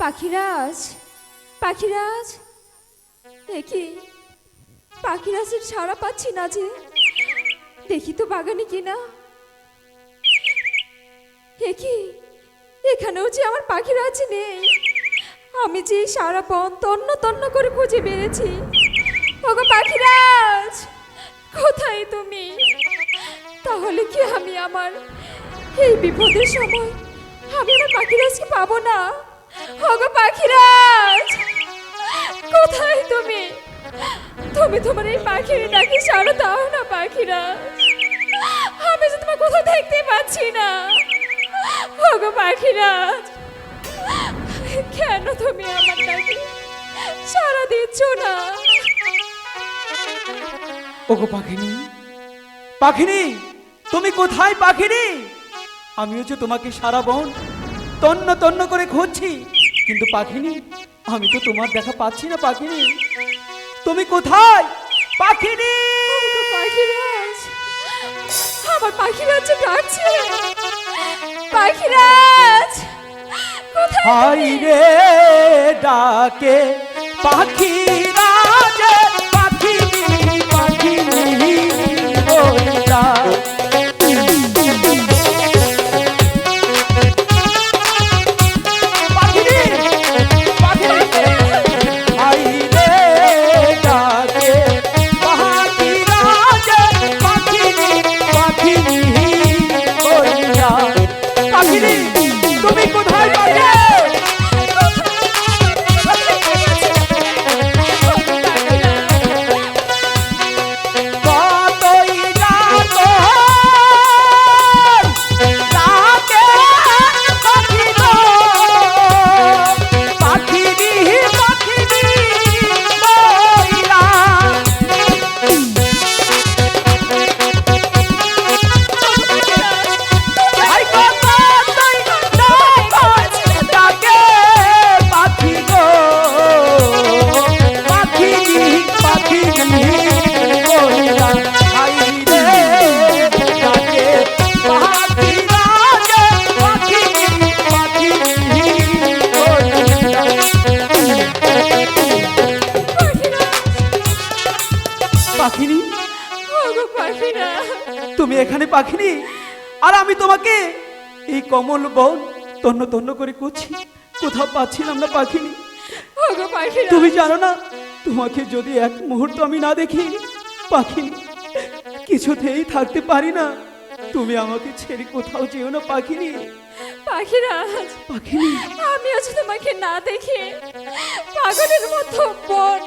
পাখিরাজ পাখিরাজ দেখি পাখিরাজের সারা পাচ্ছি না যে, দেখি তো বাগানে কিনা দেখি, এখানেও যে আমার পাখিরাজ নেই। আমি যে সারা বন তন্ন তন্ন করে খুঁজে বেড়েছি ওগো পাখিরাজ কোথায় তুমি? তাহলে কি আমি আমার এই বিপদের সময় আমি আমার পাখিরাজকে পাবো না? ওগো পাখিরাজ, কোথায় তুমি? তুমি তোমার এই পাখির ডাকে সারা দাও না পাখিরাজ। আমি যে তোমার কোথাও দেখতে পাচ্ছি না। ওগো পাখিরাজ, কেন তুমি আমার ডাকে সারা দিচ্ছ না? ওগো পাখিনি পাখিনি, তুমি কোথায় পাখিনি? আমিও যে তোমাকে সারা বন তন্ন তন্ন করে খুঁজছি কিন্তু পাখিনি আমি তো তোমার দেখা পাচ্ছি না পাখিনি। তুমি কোথায়? পাখিনি! পাখিরাজ আমার পাখিরাজ ডাকছে। পাখিরাজ কোথায়? রে ডাকে পাখি। তুমি কোথায় পাখি পাখিনি? তুমি এখানে পাখিনি? আর আমি তোমাকে এই কমল বন তন্ন তন্ন করে করছি কোথাও পাচ্ছিলাম না পাখিনি। তুমি জানো না তোমাকে যদি এক মুহূর্ত আমি না দেখি পাখিনি কিছুতেই থাকতে পারি না। তুমি আমাকে ছেড়ে কোথাও যেও না পাখিনি। পাখিরাজ পাখিনি। আমি আজ তোমাকে না দেখে পাগলের মতো বন।